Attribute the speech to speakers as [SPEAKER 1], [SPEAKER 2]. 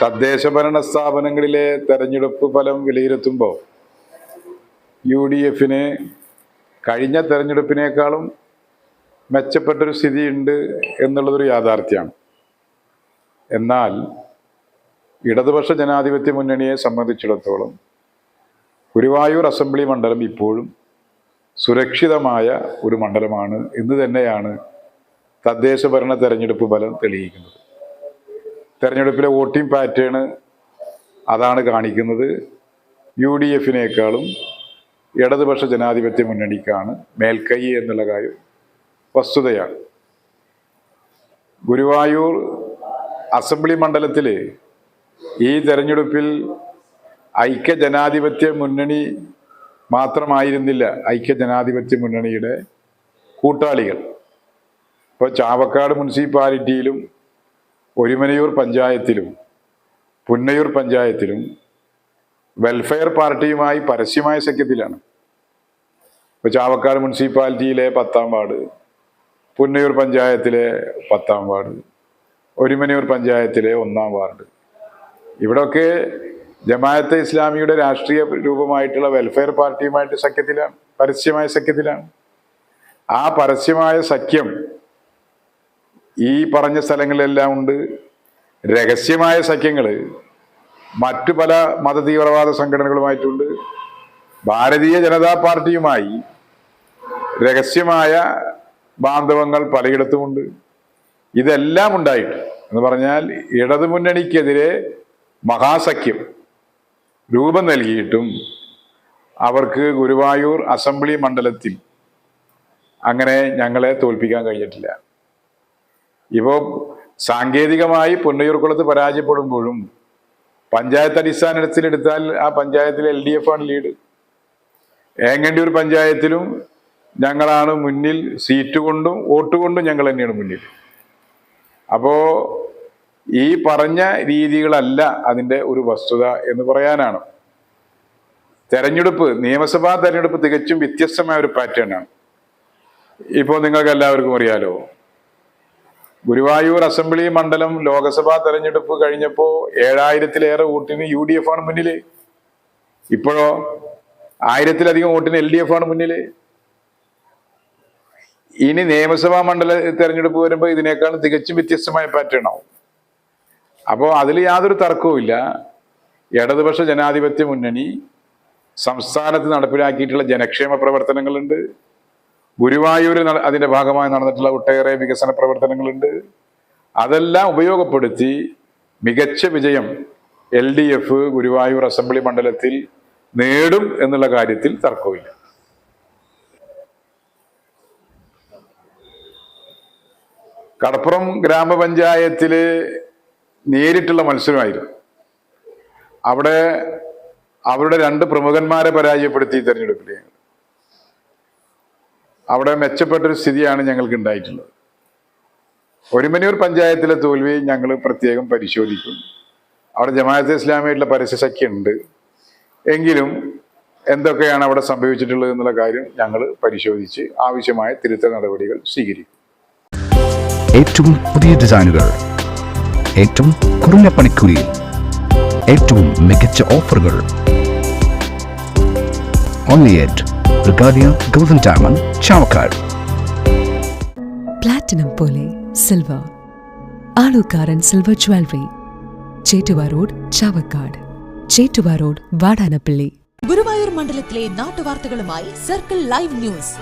[SPEAKER 1] തദ്ദേശ ഭരണ സ്ഥാപനങ്ങളിലെ തെരഞ്ഞെടുപ്പ് ഫലം വിലയിരുത്തുമ്പോൾ യു ഡി എഫിന് കഴിഞ്ഞ തെരഞ്ഞെടുപ്പിനേക്കാളും മെച്ചപ്പെട്ടൊരു സ്ഥിതിയുണ്ട് എന്നുള്ളതൊരു യാഥാർത്ഥ്യമാണ്. എന്നാൽ ഇടതുപക്ഷ ജനാധിപത്യ മുന്നണിയെ സംബന്ധിച്ചിടത്തോളം ഗുരുവായൂർ അസംബ്ലി മണ്ഡലം ഇപ്പോഴും സുരക്ഷിതമായ ഒരു മണ്ഡലമാണ് എന്ന് തന്നെയാണ് തദ്ദേശ ഭരണ തെരഞ്ഞെടുപ്പ് ഫലം തെളിയിക്കുന്നത്. തെരഞ്ഞെടുപ്പിലെ വോട്ടിംഗ് പാറ്റേൺ അതാണ് കാണിക്കുന്നത്. യു ഡി എഫിനേക്കാളും ഇടതുപക്ഷ ജനാധിപത്യ മുന്നണിക്കാണ് മേൽക്കൈ എന്നുള്ള കാര്യം വസ്തുതയാണ്. ഗുരുവായൂർ അസംബ്ലി മണ്ഡലത്തിൽ ഈ തെരഞ്ഞെടുപ്പിൽ ഐക്യ ജനാധിപത്യ മുന്നണി മാത്രമായിരുന്നില്ല ഐക്യ ജനാധിപത്യ മുന്നണിയുടെ കൂട്ടാളികൾ. ഇപ്പോൾ ചാവക്കാട് മുനിസിപ്പാലിറ്റിയിലും ഒരുമനയൂർ പഞ്ചായത്തിലും പുന്നയൂർ പഞ്ചായത്തിലും വെൽഫെയർ പാർട്ടിയുമായി പരസ്യമായ സഖ്യത്തിലാണ്. ഇപ്പോൾ ചാവക്കാട് മുനിസിപ്പാലിറ്റിയിലെ പത്താം വാർഡ് പുന്നയൂർ പഞ്ചായത്തിലെ പത്താം വാർഡ് ഒരുമനയൂർ പഞ്ചായത്തിലെ ഒന്നാം വാർഡ്. ഇവിടെയൊക്കെ ജമാഅത്തെ ഇസ്ലാമിയുടെ രാഷ്ട്രീയ രൂപമായിട്ടുള്ള വെൽഫെയർ പാർട്ടിയുമായിട്ട് സഖ്യത്തിലാണ് പരസ്യമായ സഖ്യത്തിലാണ്. ആ പരസ്യമായ സഖ്യം ഈ പറഞ്ഞ സ്ഥലങ്ങളിലെല്ലാം ഉണ്ട്. രഹസ്യമായ സഖ്യങ്ങൾ മറ്റു പല മതതീവ്രവാദ സംഘടനകളുമായിട്ടുണ്ട്. ഭാരതീയ ജനതാ പാർട്ടിയുമായി രഹസ്യമായ ബാന്ധവങ്ങൾ പലയിടത്തുമുണ്ട്. ഇതെല്ലാം ഉണ്ടായിട്ട് എന്ന് പറഞ്ഞാൽ ഇടതുമുന്നണിക്കെതിരെ മഹാസഖ്യം രൂപം നൽകിയിട്ടും അവർക്ക് ഗുരുവായൂർ അസംബ്ലി മണ്ഡലത്തിൽ അങ്ങനെ ഞങ്ങളെ തോൽപ്പിക്കാൻ കഴിഞ്ഞിട്ടില്ല. ഇപ്പോൾ സാങ്കേതികമായി പൊന്നയൂർക്കുളത്ത് പരാജയപ്പെടുമ്പോഴും പഞ്ചായത്ത് അടിസ്ഥാനത്തിലെടുത്താൽ ആ പഞ്ചായത്തിൽ എൽ ഡി എഫ് ആണ് ലീഡ്. ഏങ്ങണ്ടിയൂർ പഞ്ചായത്തിലും ഞങ്ങളാണ് മുന്നിൽ സീറ്റ് കൊണ്ടും വോട്ട് കൊണ്ടും ഞങ്ങൾ തന്നെയാണ് മുന്നിൽ. അപ്പോൾ ഈ പറഞ്ഞ രീതികളല്ല അതിന്റെ ഒരു വസ്തുത എന്ന് പറയാനാണ്. തെരഞ്ഞെടുപ്പ് നിയമസഭാ തെരഞ്ഞെടുപ്പ് തികച്ചും വ്യത്യസ്തമായ ഒരു പാറ്റേണാണ് ഇപ്പോൾ നിങ്ങൾക്ക് എല്ലാവർക്കും അറിയാലോ ഗുരുവായൂർ അസംബ്ലി മണ്ഡലം ലോക്സഭാ തെരഞ്ഞെടുപ്പ് കഴിഞ്ഞപ്പോൾ ഏഴായിരത്തിലേറെ വോട്ടിന് യു ഡി എഫ് ആണ് മുന്നിൽ ഇപ്പോഴോ ആയിരത്തിലധികം വോട്ടിന് എൽ ഡി എഫ് ആണ് മുന്നിൽ ഇനി നിയമസഭാ മണ്ഡല തെരഞ്ഞെടുപ്പ് വരുമ്പോൾ ഇതിനേക്കാൾ തികച്ചും വ്യത്യസ്തമായ പാറ്റേൺ ആവും. അപ്പോൾ അതിൽ യാതൊരു തർക്കവുമില്ല ഇടതുപക്ഷ ജനാധിപത്യ മുന്നണി സംസ്ഥാനത്ത് നടപ്പിലാക്കിയിട്ടുള്ള ജനക്ഷേമ പ്രവർത്തനങ്ങളുണ്ട്. ഗുരുവായൂർ അതിന്റെ ഭാഗമായി നടന്നിട്ടുള്ള ഒട്ടേറെ വികസന പ്രവർത്തനങ്ങളുണ്ട്. അതെല്ലാം ഉപയോഗപ്പെടുത്തി മികച്ച വിജയം L D F Guruvayur assembly മണ്ഡലത്തിൽ നേടും എന്നുള്ള കാര്യത്തിൽ തർക്കമില്ല. കടപ്പുറം ഗ്രാമപഞ്ചായത്തിൽ നേരിട്ടുള്ള മത്സരമായിരുന്നു. അവിടെ അവരുടെ രണ്ട് പ്രമുഖന്മാരെ പരാജയപ്പെടുത്തി തെരഞ്ഞെടുപ്പിൽ അവിടെ മെച്ചപ്പെട്ടൊരു സ്ഥിതിയാണ് ഞങ്ങൾക്ക് ഉണ്ടായിട്ടുള്ളത്. ഒരുമനിയൂർ പഞ്ചായത്തിലെ തോൽവി ഞങ്ങൾ പ്രത്യേകം പരിശോധിക്കും. അവിടെ ജമാഅത്തെ ഇസ്ലാമിയായിട്ടുള്ള പരസ്യസഖ്യം ഉണ്ട്. എങ്കിലും എന്തൊക്കെയാണ് അവിടെ സംഭവിച്ചിട്ടുള്ളത് എന്നുള്ള കാര്യം ഞങ്ങൾ പരിശോധിച്ച് ആവശ്യമായ തിരുത്തൽ നടപടികൾ സ്വീകരിക്കും.
[SPEAKER 2] ഏറ്റവും പുതിയ ഡിസൈനുകൾ ഏറ്റവും കുറഞ്ഞ പണിക്കൂലിയിൽ ഏറ്റവും മികച്ച ഓഫറുകൾ. Only at Regalia golden diamond Chavakkad
[SPEAKER 3] platinum പോലെ silver Alukkaran silver jewellery Chettuva road Chavakkad Chettuva road Vadanappally
[SPEAKER 4] Guruvayur മണ്ഡലത്തിലെ നാട്ടുവാർത്തകളുമായി സർക്കിൾ ലൈവ് ന്യൂസ്